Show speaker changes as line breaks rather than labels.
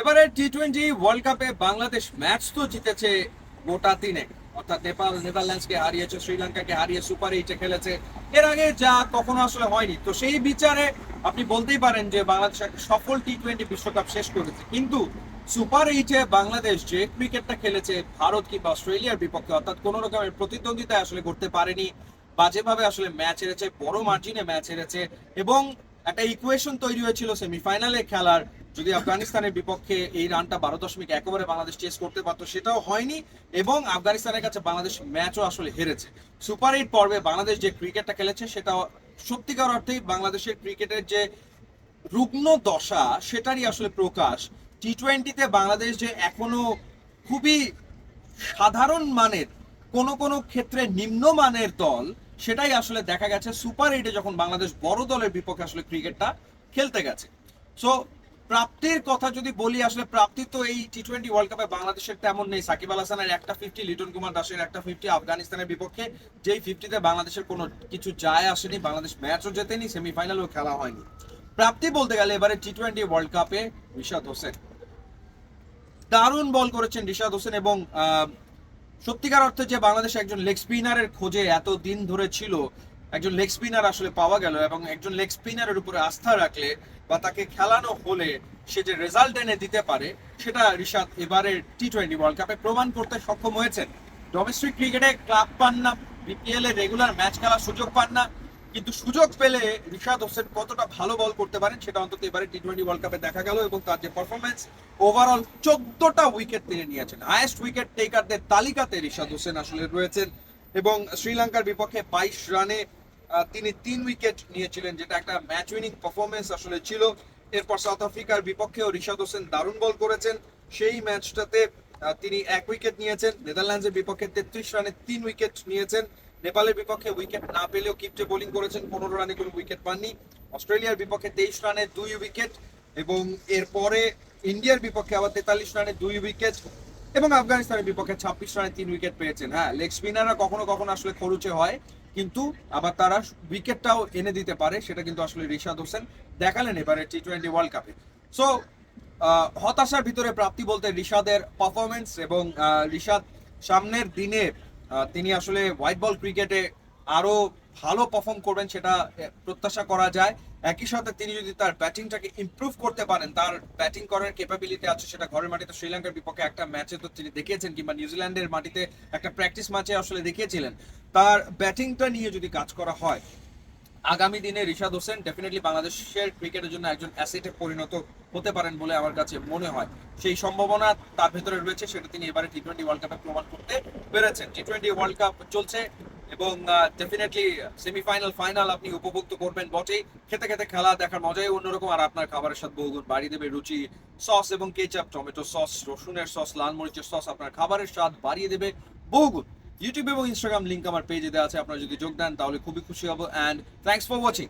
এবারে T twenty world কাপে Bangladesh match তো জিতেছে গোটা তিনেক অর্থাৎ নেপাল, নেদারল্যান্ডসকে হারিয়েছে, শ্রীলঙ্কাকে হারিয়ে সুপার এইটে খেলেছে। এর আগে যা কখনো আসলে হয়নি। তো সেই বিচারে আপনি বলতেই পারেন যে বাংলাদেশ সফল টি টোয়েন্টি বিশ্বকাপ শেষ করেছে। কিন্তু সুপার এইটে বাংলাদেশ যে ক্রিকেটটা খেলেছে, ভারত কিংবা অস্ট্রেলিয়ার বিপক্ষে, অর্থাৎ কোনো রকমের প্রতিদ্বন্দ্বিতা আসলে করতে পারেনি, বাজেভাবে আসলে ম্যাচ হেরেছে, বড় মার্জিনে ম্যাচ হেরেছে, এবং একটা ইকুয়েশন তৈরি হয়েছিল সেমিফাইনালে খেলার। যদি আফগানিস্তানের বিপক্ষে এই রানটা বারো দশমিক একেবারে বাংলাদেশ চেস করতে পারতো, সেটাও হয়নি। এবং আফগানিস্তানের কাছে বাংলাদেশ ম্যাচও আসলে হেরেছে। সুপার এইট পর্বে বাংলাদেশ যে ক্রিকেটটা খেলেছে সেটা সত্যিকার অর্থেই বাংলাদেশের ক্রিকেটের যে রুগ্ন দশা, সেটারই আসলে প্রকাশ। টি টোয়েন্টিতে বাংলাদেশ যে এখনও খুবই সাধারণ মানের, কোন কোন ক্ষেত্রে নিম্নমানের দল, সেটাই আসলে দেখা গেছে। সুপার এইটে যখন বাংলাদেশ বড় দলের বিপক্ষে আসলে ক্রিকেটটা খেলতে গেছে। সো প্রাপ্তির কথা যদি বলি, আসলে প্রাপ্তি তো এই টি টোয়েন্টি ওয়ার্ল্ড কাপে বাংলাদেশের তেমন নেই। সাকিব আল হাসানের একটা ফিফটি লিটন কুমার দাসের একটা ফিফটি আফগানিস্তানের বিপক্ষে যেই ফিফটিতে বাংলাদেশের কোনো কিছু যায় আসেনি, বাংলাদেশ ম্যাচও জেতেনি সেমিফাইনালও খেলা হয়নি। প্রাপ্তি বলতে গেলে এবারে টি টোয়েন্টি ওয়ার্ল্ড কাপে রিশাদ হোসেন। দারুণ বল করেছেন রিশাদ হোসেন এবং সত্যিকার অর্থে যে বাংলাদেশ একজন লেগ স্পিনারের খোঁজে এত দিন ধরে ছিল একজন লেগ স্পিনার আসলে পাওয়া গেল এবং একজন লেগ স্পিনারের উপরে আস্থা রাখলে বা তাকে খেলানো হলে সে যে রেজাল্ট এনে দিতে পারে, সেটা রিশাদ এবারের টি টোয়েন্টি ওয়ার্ল্ড কাপে প্রমাণ করতে সক্ষম হয়েছেন। ডোমেস্টিক ক্রিকেটে ক্লাব পান না বিপিএল এ রেগুলার ম্যাচ খেলার সুযোগ পান না, কিন্তু সুযোগ পেলে রিশাদ হোসেন কতটা ভালো বল করতে পারেন, সেটা অন্তত এবারে টি টোয়েন্টি ওয়ার্ল্ড কাপে দেখা গেল এবং তার যে পারফরমেন্স ওভারঅল চোদ্দটা উইকেট তিনি নিয়েছেন। হায়েস্ট উইকেট টেকারদের তালিকাতে রিশাদ হোসেন আসলে রয়েছেন। এবং শ্রীলঙ্কার বিপক্ষে বাইশ রানে তিনি তিন উইকেট নিয়েছিলেন, যেটা একটা ম্যাচ উইনিং পারফরমেন্স আসলে ছিল। এরপর সাউথ আফ্রিকার বিপক্ষেও রিশাদ হোসেন দারুণ বল করেছেন। সেই ম্যাচটাতে তিনি এক উইকেট নিয়েছেন। নেদারল্যান্ডসের বিপক্ষে তেত্রিশ রানে তিন উইকেট নিয়েছেন। নেপালের বিপক্ষে উইকেট না পেলেও কিপটে বোলিং করেছেন। পনেরো রানে কোনো উইকেট পাননি। অস্ট্রেলিয়ার বিপক্ষে তেইশ রানে দুই উইকেট এবং এরপরে ইন্ডিয়ার বিপক্ষে আবার তেতাল্লিশ রানে দুই উইকেট। এবং আফগানিস্তানের বিপক্ষে ছাব্বিশ রানে তিন উইকেট পেয়েছেন। হ্যাঁ লেগ স্পিনাররা কখনো কখনো আসলে খরুচে হয়, কিন্তু আবার তারা উইকেটটাও এনে দিতে পারে, সেটা কিন্তু আসলে রিশাদ হোসেন দেখালেন এবারে টি টোয়েন্টি ওয়ার্ল্ড কাপে সো হতাশার ভিতরে প্রাপ্তি বলতে রিশাদের পারফরমেন্স এবং রিশাদ সামনের দিনে তিনি আসলে হোয়াইট বল ক্রিকেটে আরও ভালো পারফর্ম করবেন সেটা প্রত্যাশা করা যায়। একই সাথে তিনি যদি তার ব্যাটিংটাকে ইমপ্রুভ করতে পারেন, তার ব্যাটিং করার ক্যাপাবিলিটি আছে সেটা ঘরের মাটিতে, শ্রীলঙ্কার বিপক্ষে একটা ম্যাচে তো তিনি দেখিয়েছেন, কিংবা নিউজিল্যান্ডের মাটিতে একটা প্র্যাকটিস ম্যাচে আসলে দেখিয়েছিলেন। তার ব্যাটিংটা নিয়ে যদি কাজ করা হয়, আগামী দিনে রিশাদ হোসেন ডেফিনেটলি বাংলাদেশের ক্রিকেটের জন্য একজন অ্যাসেটে পরিণত হতে পারেন বলে আমার কাছে মনে হয়। সেই সম্ভাবনা তার ভেতরে রয়েছে, সেটা তিনি এবারে টি টোয়েন্টি ওয়ার্ল্ড কাপে প্রমাণ করতে পেরেছেন। টি টোয়েন্টি ওয়ার্ল্ড কাপ চলছে এবং ডেফিনেটলি সেমিফাইনাল ফাইনাল আপনি উপভোগ করবেন বটেই। খেতে খেতে খেলা দেখার মজাই অন্যরকম আর আপনার খাবারের সাথে বহুগুণ বাড়িয়ে দেবে রুচি, সস এবং কেচাপ টমেটো সস, রসুনের সস, লাল মরিচের সস আপনার খাবারের স্বাদ বাড়িয়ে দেবে বহুগুণ। ইউটিউব এবং ইনস্টাগ্রাম লিঙ্ক আমার পেজে দেওয়া আছে, আপনারা যদি যোগ দেন তাহলে খুবই খুশি হব অ্যান্ড থ্যাংকস ফর ওয়াচিং